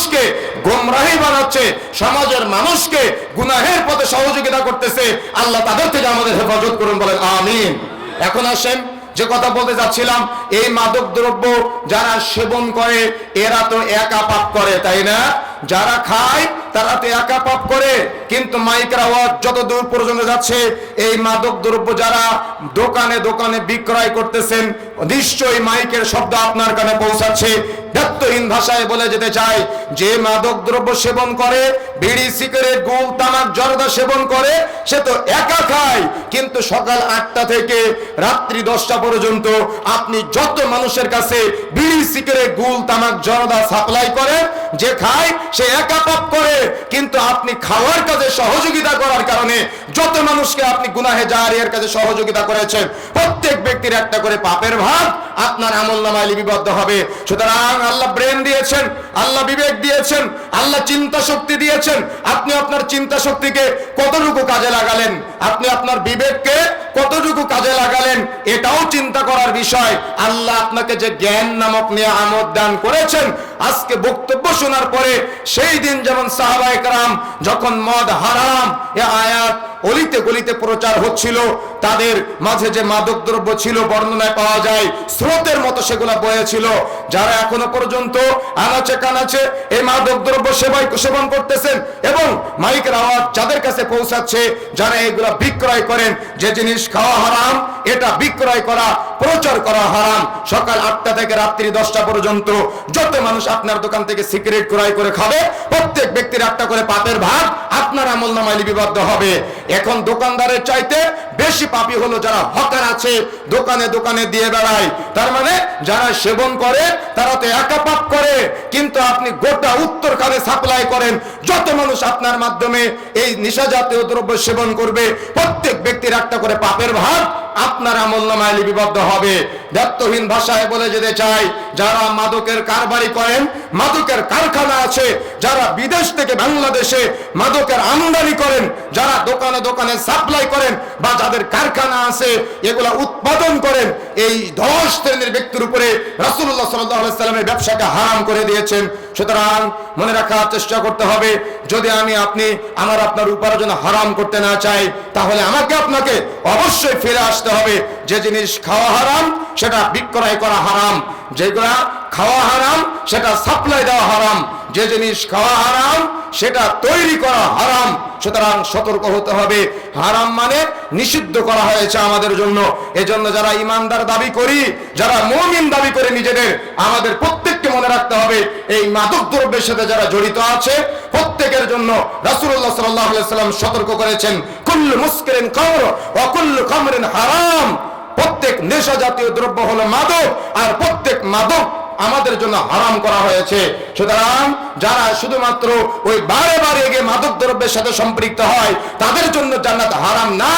মানুষকে গোমরাহি বানাচ্ছে, সমাজের মানুষকে গুনাহের পথে সহযোগিতা করতেছে, আল্লাহ তাদের থেকে আমাদের হেফাজত করুন বলেন, আমিন। এখন আসেন, যে কথা বলতে যাচ্ছিলাম, এই মাদক দ্রব্য যারা সেবন করে, এরা তো একা পাপ করে, তাই না? যারা খায়, তারা তো একা পাপ করে। কিন্তু মাইকের আওয়াজ যত দূর পর্যন্ত যাচ্ছে, এই মাদক দ্রব্য যারা দোকানে দোকানে বিক্রয় করতেছেন, নিশ্চয়ই মাইকের শব্দ আপনার কানে পৌঁছাচ্ছে। ব্যক্তহীন ভাষায় বলে যেতে চাই, যে মাদক দ্রব্য সেবন করে, বিড়ি, সিগারেট, গুল, তামাক, জর্দা সেবন করে, সে তো একা খায়। কিন্তু সকাল আটটা থেকে রাত্রি দশটা পর্যন্ত আপনি যত মানুষের কাছে বিড়ি, সিগারেট, গুল, তামাক, জর্দা সাপ্লাই করেন যে খায়, সে একা পাপ করে, কিন্তু আপনি খাওয়ার কাজে সহযোগিতা করার কারণে যত মানুষকে আপনি গুনাহে জারিয়ার কাজে সহযোগিতা করেছেন, প্রত্যেক ব্যক্তির একটা করে পাপের ভাগ আপনার আমল নামায় লিপিবদ্ধ হবে। সুতরাং আল্লাহ ব্রেন দিয়েছেন, আল্লাহ বিবেক দিয়েছেন, আল্লাহ চিন্তা শক্তি দিয়েছেন। আপনি আপনার চিন্তা শক্তিকে কতটুকু কাজে লাগালেন? আপনি আপনার বিবেককে কতটুকু কাজে লাগালেন? এটাও চিন্তা করার বিষয়। আল্লাহ আপনাকে যে জ্ঞান নামক নিয়ে আমদ দান করেছেন, আজকে বক্তব্য শোনার পরে সেই দিন যেমন সাহাবা একরাম যখন মদ হারাম এ আয়াত অলিতে গলিতে প্রচার হচ্ছিল তাদের মাঝে যে মাদক দ্রব্য ছিল বর্ণনায় পাওয়া যায়, স্রোতের মতো সেগুলা বয়েছিল। যারা এখনও পর্যন্ত আনাচে কানাচে এই মাদক দ্রব্য সেবাই সেবন করতেছেন এবং মাইকের আওয়াজ যাদের কাছে পৌঁছাচ্ছে, যারা এগুলা বিক্রয় করেন, যে জিনিস খাওয়া হারাম, এটা বিক্রয় করা, প্রচার করা হারাম। সকাল আটটা থেকে রাত্রি দশটা পর্যন্ত যত মানুষ আপনার দোকান থেকে সিগারেট ক্রয় করে খাবে, প্রত্যেক ব্যক্তির একটা করে পাপের ভাগ আপনার আমল নামায় লিপিবদ্ধ হবে। এখন দোকানদারের চাইতে বেশি পাপি হলো যারা হকার আছে, দোকানে দোকানে দিয়ে বেড়ায়। তার মানে যারা সেবন করে, তারা তো একা পাপ করে। কিন্তু আপনি গোটা উত্তর কালে সাপ্লাই করেন। যত মানুষ আপনার মাধ্যমে এই নিশা জাতীয় দ্রব্য সেবন করবে, প্রত্যেক ব্যক্তির একটা করে পাপের ভাগ আপনার আমল নামায় লিপিবদ্ধ হবে। দায়িত্বহীন ভাষায় বলে যেতে চাই, যারা মাদকের কারবারি করেন, মাদকের কারখানা আছে, যারা বিদেশ থেকে বাংলাদেশে মাদকের আমদানি করেন, যারা দোকানে দোকানে সাপ্লাই করেন বা যাদের কারখানা আছে, এগুলা উৎপাদন করেন এই দশ শ্রেণির ব্যক্তির উপরে রাসুল্লাহ সাল্লামের ব্যবসাকে হারাম করে দিয়েছেন। সুতরাং মনে রাখার চেষ্টা করতে হবে, যদি আমি, আপনি আমার আপনার উপার্জন হারাম করতে না চাই, তাহলে আমাকে আপনাকে অবশ্যই ফিরে আসতে হবে। যে জিনিস খাওয়া হারাম, সেটা বিক্রয় করা হারাম। যেগুলা খাওয়া হারাম, সেটা সাপ্লাই দেওয়া হারাম। যে জিনিস খাওয়া হারাম সেটা তৈরি করা হারাম, সুতরাং সতর্ক হতে হবে। হারাম মানে নিষিদ্ধ করা হয়েছে আমাদের জন্য। এজন্য যারা ইমানদার দাবি করি, যারা মমিন দাবি করে নিজেদের, আমাদের প্রত্যেককে মনে রাখতে হবে, এই মাদক দ্রব্যের সাথে যারা জড়িত আছে, প্রত্যেকের জন্য আলাইহি সাল্লাম সতর্ক করেছেন, কুল্লু মুসকিরিন খামর ওয়া কুল্লু খামরিন হারাম। প্রত্যেক নেশা জাতীয় দ্রব্য হলো মাদক, আর প্রত্যেক মাদক আমাদের জন্য হারাম করা হয়েছে। সুতরাং যারা শুধুমাত্র ওই বারে বারে গিয়ে মাদক দ্রব্যের সাথে সম্পৃক্ত হয়, তাদের জন্য জান্নাত হারাম না।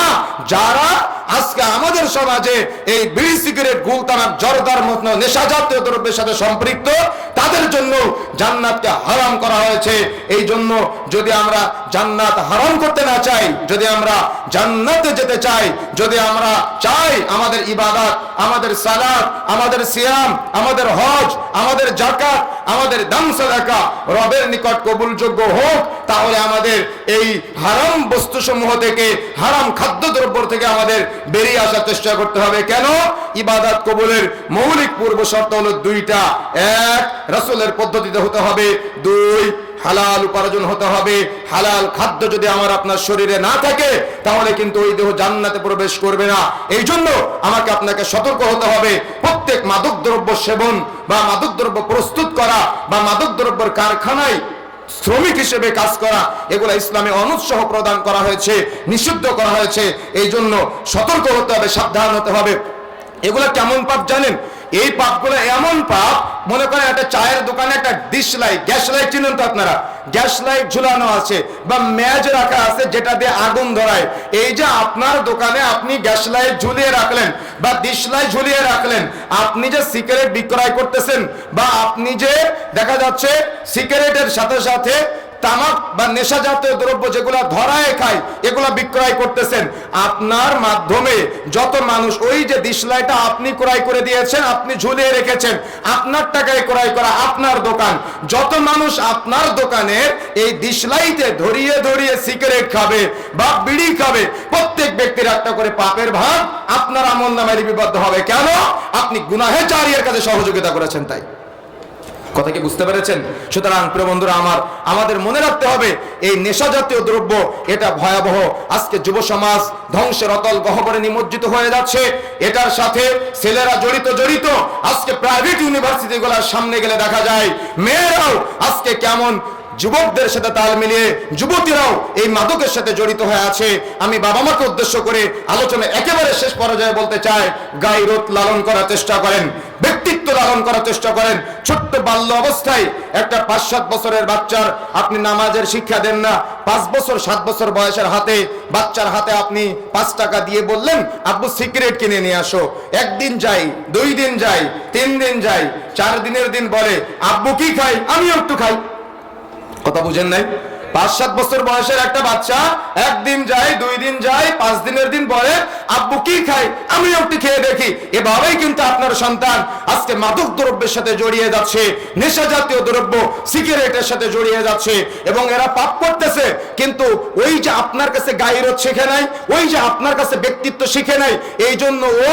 যারা আজকে আমাদের সমাজে এই বিড়ি সিগারেট গুলতানার জর্দার মতো নেশা জাতীয় দ্রব্যের সাথে সম্পৃক্ত তাদের জন্য জান্নাতকে হারাম করা হয়েছে। এই জন্য যদি আমরা জান্নাত হারাম করতে না চাই, যদি আমরা জান্নাতে যেতে চাই, যদি আমরা চাই আমাদের ইবাদত, আমাদের সালাদ আমাদের সিয়াম, আমাদের হজ, আমাদের জাকাত আমাদের দাম সাদাকা, রবের নিকট কবুলযোগ্য হোক, তাহলে আমাদের এই হারাম বস্তুসমূহ থেকে, হারাম খাদ্যদ্রব্য থেকে আমাদের বেরিয়ে আসার চেষ্টা করতে হবে। কেন? ইবাদাত কবুলের মৌলিক পূর্ব শর্ত হলো দুইটা। এক, রাসূলের পদ্ধতিতে হতে হবে। দুই হালাল উপার্জন হতে হবে। হালাল খাদ্য যদি আমার আপনার শরীরে না থাকে, তাহলে কিন্তু ওই দেহ জান্নাতে প্রবেশ করবে না। এই জন্য আমাকে আপনাকে সতর্ক হতে হবে। প্রত্যেক মাদক দ্রব্য সেবন বা মাদক দ্রব্য প্রস্তুত করা বা মাদক দ্রব্যের কারখানায় শ্রমিক হিসেবে কাজ করা, এগুলো ইসলামে অনুৎসাহ প্রদান করা হয়েছে, নিষিদ্ধ করা হয়েছে। এই জন্য সতর্ক হতে হবে, সাবধান হতে হবে। এগুলো কেমন পাপ জানেন? এই পাপগুলো এমন পাপ মনে করেন একটা চায়ের দোকানে একটা ডিশ লাইট গ্যাস লাইট চিনেন তো আপনারা? গ্যাস লাইট ঝুলানো আছে বা ম্যাজ রাখা আছে যেটা দিয়ে আগুন ধরায়। এই যে আপনার দোকানে আপনি গ্যাস লাইট ঝুলিয়ে রাখলেন বা ডিশ লাইট ঝুলিয়ে রাখলেন, আপনি যে সিগারেট বিক্রয় করতেছেন বা আপনি যে, দেখা যাচ্ছে সিগারেটের সাথে সাথে তামাক বা নেশা জাতীয় দ্রব্য যেগুলো ধরায় খায়, এগুলো বিক্রয় করতেছেন। আপনার মাধ্যমে যত মানুষ, ওই যে দিশলাইটা আপনি ক্রয় করে দিয়েছেন, আপনি ঝুলিয়ে রেখেছেন, আপনার টাকায় ক্রয় করা আপনার দোকান। যত মানুষ আপনার দোকানের এই দিশলাইতে ধরিয়ে ধরিয়ে সিগারেট খাবে বা বিড়ি খাবে, প্রত্যেক ব্যক্তির একটা করে পাপের ভাগ আপনার আমল নামে লিপিবদ্ধ হবে। কেন? আপনি গুনাহে চারিয়ার কাছে সহযোগিতা করেছেন তাই। কথা কি বুঝতে পেরেছেন? সুতরাং প্রিয় বন্ধুরা, আমার, আমাদের মনে রাখতে হবে, এই নেশা জাতীয় দ্রব্য, এটা ভয়াবহ। আজকে যুব সমাজ ধ্বংসের অতল গহবরে নিমজ্জিত হয়ে যাচ্ছে। এটার সাথে ছেলেরা জড়িত জড়িত। আজকে প্রাইভেট ইউনিভার্সিটি গুলার সামনে গেলে দেখা যায়, মেয়েরাও আজকে কেমন যুবকদের সাথে তাল মিলিয়ে যুবতীরাও এই মাদকের সাথে জড়িত হয়ে আছে। আমি বাবা মাকে উদ্দেশ্য করে আলোচনা একেবারে শেষ পর্যায়ে বলতে চাই, গাইরত লালন করার চেষ্টা করেন, ব্যক্তিত্ব লালন করার চেষ্টা করেন। ছোট্ট বাল্য অবস্থায় একটা পাঁচ সাত বছরের বাচ্চার আপনি নামাজের শিক্ষা দেন না, পাঁচ বছর, সাত বছর বয়সের হাতে, বাচ্চার হাতে আপনি পাঁচ টাকা দিয়ে বললেন, আব্বু, সিগারেট কিনে নিয়ে আসো। একদিন যাই, দুই দিন যাই, তিন দিন যাই, চার দিনের দিন বলে, আব্বু, কি খাই? আমিও একটু খাই। কথা বুঝেন নাই? পাঁচ সাত বছর বয়সের একটা বাচ্চা, একদিন যায়, দুই দিন যায়, পাঁচ দিনের দিন বলে, আব্বু, কি খাই? আমি একটু খেয়ে দেখি। এভাবেই কিন্তু আপনার সন্তান। আজকে মাদক দ্রব্যের সাথে জড়িয়ে যাচ্ছে, নেশা জাতীয় দ্রব্য সিগারেটের সাথে জড়িয়ে যাচ্ছে, এবং এরা পাপ করতেছে। কিন্তু ওই যে আপনার কাছে গাইরত শিখে নাই, ওই যে আপনার কাছে ব্যক্তিত্ব শিখে নাই এই জন্য ও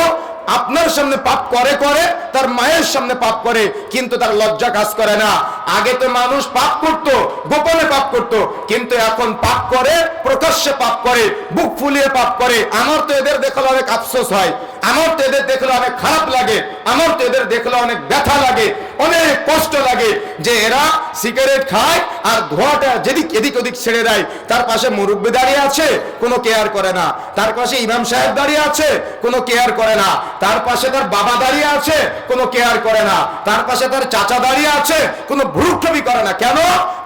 আপনার সামনে পাপ করে করে, তার মায়ের সামনে পাপ করে, কিন্তু তার লজ্জা কাজ করে না। আগে তো মানুষ পাপ করত, গোপনে পাপ করত, কিন্তু এখন পাপ করে, প্রকাশ্যে পাপ করে, বুক ফুলিয়ে পাপ করে। আমার তো এদের দেখালে অনেক আফসোস হয়। আমার তো এদের দেখলে অনেক খারাপ লাগে, আমার তো এদের দেখলে অনেক ব্যথা লাগে, অনেক কষ্ট লাগে যে এরা সিগারেট খায় আর ধোঁয়াটা যেদিক এদিক ওদিক ছেড়ে দেয়। তার পাশে মুরব্বী দাঁড়িয়ে আছে, কোনো কেয়ার করে না। তার পাশে ইমাম সাহেব দাঁড়িয়ে আছে, কোনো কেয়ার করে না। তার পাশে তার বাবা দাঁড়িয়ে আছে, কোনো কেয়ার করে না। তার পাশে তার চাচা দাঁড়িয়ে আছে, কোনো ভ্রুক্ষেপই করে না। কেন?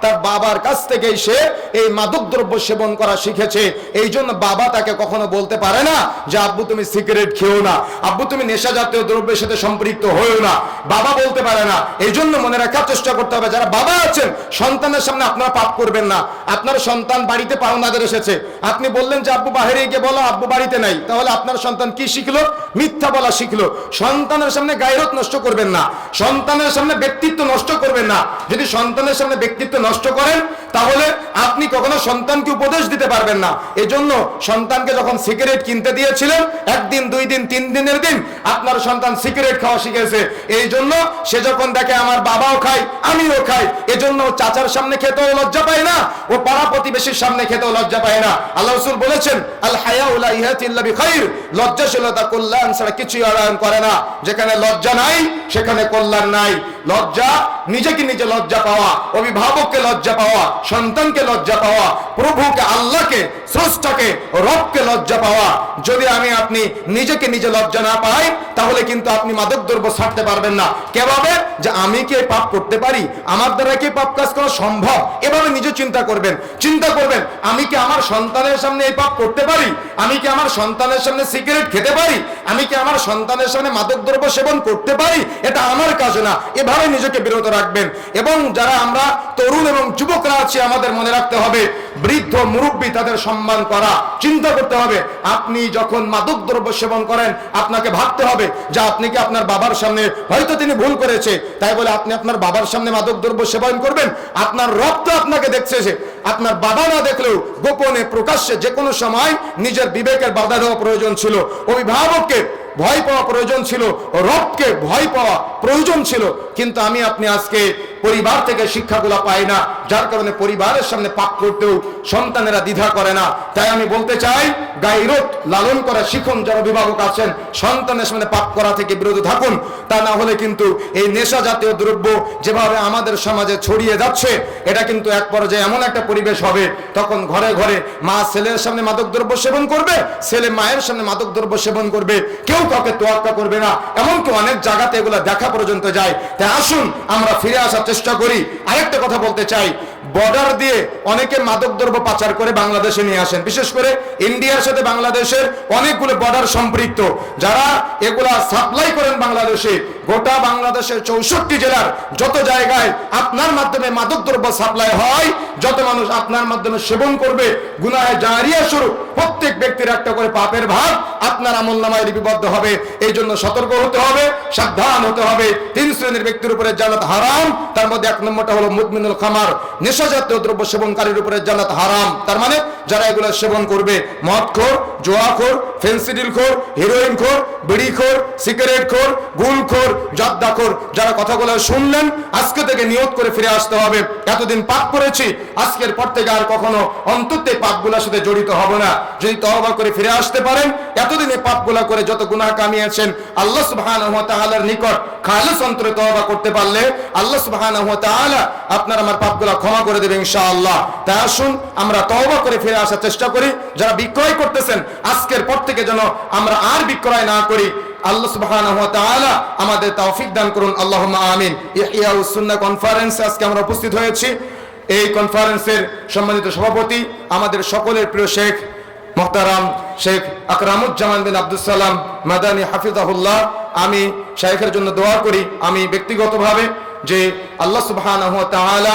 তার বাবার কাছ থেকেই সে এই মাদক দ্রব্য সেবন করা শিখেছে। এই জন্য বাবা তাকে কখনো বলতে পারে না যে, আব্বু, তুমি সিগারেট খেও না। আব্বু, তুমি নেশা জাতীয় দ্রব্যের সাথে সম্পৃক্ত হয়েও না। বাবা বলতে পারে না। এই জন্য মনে রাখার চেষ্টা করতে হবে। যারা বাবা আছেন, সন্তানের সামনে আপনারা পাপ করবেন না। আপনার সন্তান বাড়িতে পাওনাদের এসেছে। আপনি বললেন যে, আব্বু বাহিরে গিয়ে বলো, আব্বু বাড়িতে নাই। তাহলে আপনার সন্তান কি শিখলো? মিথ্যা বলা শিখলো। সন্তানের সামনে গায়রত নষ্ট করবেন না। সন্তানের সামনে ব্যক্তিত্ব নষ্ট করবেন না। যদি সন্তানের সামনে ব্যক্তিত্ব নষ্ট করেন, তাহলে আপনি কখনো সন্তানকে উপদেশ দিতে পারবেন না। এজন্য সন্তানকে যখন সিগারেট কিনতে দিয়েছিলেন, একদিন, দুই দিন তিন দিনের দিন আপনার সন্তান সিগারেট খাওয়া শিখেছে। এই জন্য সে যখন দেখে আমার বাবাও খায়, আমিও খাই, এজন্য চাচার সামনে খেতেও লজ্জা পায় না, ও পাড়া প্রতিবেশীর সামনে খেতেও লজ্জা পায় না। আল্লাহ রসুল বলেছেন আল হায়া উলা ইহাতিল্লা বিখাইর। লজ্জাশীলতা কল্যাণ ছাড়া কিছুই আড়ায়ন করে না। যেখানে লজ্জা নাই, সেখানে কল্যাণ নাই। লজ্জা নিজেকে নিজে লজ্জা পাওয়া, অভিভাবককে লজ্জা পাওয়া, সন্তানকে লজ্জা পাওয়া, প্রভুকে, আল্লাহকে, স্রষ্টাকে, রবকে লজ্জা পাওয়া। যদি আমি আপনি নিজেকে নিজে লজ্জা না পাই, তাহলে কিন্তু আপনি মাদক দ্রব্য ছাড়তে পারবেন না। কেভাবে যে আমি কি পাপ করতে পারি? আমার দ্বারা কি পাপ কাজ করা সম্ভব? এভাবে নিজে চিন্তা করবেন। চিন্তা করবেন, আমি কি আমার সন্তানের সামনে এই পাপ করতে পারি? আমি কি আমার সন্তানের সামনে সিগারেট খেতে পারি? আমি কি আমার সন্তানের সামনে মাদক দ্রব্য সেবন করতে পারি? এটা আমার কাজ না। এভাবে নিজেকে বিরত রাখবেন এবং যারা আমরা তরুণ এবং যুবকরা আছি, আমাদের মনে রাখতে হবে, বৃদ্ধ মুরব্বী তাদের সম্মান করা, চিন্তা করতে হবে, আপনি যখন মাদক দ্রব্য সেবন করেন, আপনাকে ভাবতে হবে যে আপনি কি আপনার বাবার সামনে, হয়তো তিনি ভুল করেছে, তাই বলে আপনি আপনার বাবার সামনে মাদক দ্রব্য সেবন করবেন, আপনার রক্ত আপনাকে দেখছে সে। আপনার বাবা না দেখলেও গোপনে প্রকাশ্যে যে কোনো সময় নিজের বিবেকের বাধা দেওয়া প্রয়োজন ছিল অভিভাবককে ভয় পাওয়া প্রয়োজন ছিল, রবকে ভয় পাওয়া প্রয়োজন ছিল, কিন্তু আমি আপনি আজকে পরিবার থেকে শিক্ষাগুলো পাই না, যার কারণে পরিবারের সামনে পাপ করতেও সন্তানেরা দ্বিধা করে না। তাই আমি বলতে চাই, গাইরত লালন করা শিখুন যারা অভিভাবক আছেন, সন্তানের সামনে পাপ করা থেকে বিরত থাকুন। তা না হলে কিন্তু এই নেশা জাতীয় দ্রব্য যেভাবে আমাদের সমাজে ছড়িয়ে যাচ্ছে, এটা কিন্তু এক পর্যায়ে এমন একটা পরিবেশ হবে, তখন ঘরে ঘরে মা ছেলের সামনে মাদক দ্রব্য সেবন করবে, ছেলে মায়ের সামনে মাদক দ্রব্য সেবন করবে, কেউ কাউকে তোয়াক্কা করবে না। এমনকি অনেক জায়গাতে এগুলো দেখা পর্যন্ত যায়। তাই আসুন, আমরা ফিরে আসার চেষ্টা করি। আরেকটা কথা বলতে চাই। বর্ডার দিয়ে অনেকে মাদকদ্রব্য পাচার করে বাংলাদেশে নিয়ে আসেন। বিশেষ করে ইন্ডিয়ার সাথে বাংলাদেশের অনেকগুলো বর্ডার সম্পৃক্ত। যারা এগুলা সাপ্লাই করেন বাংলাদেশে, গোটা বাংলাদেশের চৌষট্টি জেলার যত জায়গায় আপনার মাধ্যমে মাদকদ্রব্য সাপ্লাই হয়, যত মানুষ আপনার মাধ্যমে সেবন করবে, গুনাহে জারিয়া স্বরূপ প্রত্যেক ব্যক্তির একটা করে পাপের ভাগ আপনার আমল নামায় লিপিবদ্ধ হবে। এই জন্য সতর্ক হতে হবে, সাবধান হতে হবে। তিন শ্রেণির ব্যক্তির উপরে জান্নাত হারাম, তার মধ্যে এক নম্বরটা হলো মুদমিনুল খামার। নেশাজাতীয় দ্রব্য সেবনকারীর উপরে জান্নাত হারাম। তার মানে যারা এগুলো সেবন করবে মদ খোর জোয়া খোর ফেন্সিডিল খোর হিরোইন খোর বিড়ি খোর সিগারেট খোর গুল খোর জর্দা খোর যারা কথাগুলো শুনলেন, আজকে থেকে নিয়ত করে ফিরে আসতে হবে। এতদিন পাপ করেছি আজকের পর থেকে আর কখনো অন্তত এই পাপগুলোর সাথে জড়িত হব না। যদি তহবা করে ফিরে আসতে পারেন, এতদিন এই পাপগুলা করে যত গুনাহ কামিয়েছেন, আল্লাহ সুবহানাহু ওয়া তাআলার নিকট খালেস অন্তরে তওবা করতে পারলে আল্লাহ সুবহানাহু ওয়া তাআলা আপনার আমার পাপগুলা ক্ষমা করে দেবে ইনশাআল্লাহ। তাই আসুন, আমরা তওবা করে ফিরে আসার চেষ্টা করি। যারা বিক্রয় করতেছেন, আজকের পর থেকে যেন আমরা আর বিক্রয় না করি, আল্লাহ সুবহানাহু ওয়া তাআলা আমাদের তৌফিক দান করুন। আল্লাহুম্মা আমিন। ইহইয়াউস সুন্নাহ কনফারেন্সে আজকে আমরা উপস্থিত হয়েছি। এই কনফারেন্সের সম্মানিত সভাপতি আমাদের সকলের প্রিয় শেখ মোহতারাম, শেখ আকরামুজ্জামান বিন আব্দুল সালাম মাদানী হাফিজাহুল্লাহ। আমি শেখের জন্য দোয়া করি। আমি ব্যক্তিগতভাবে যে আল্লাহ তাআলা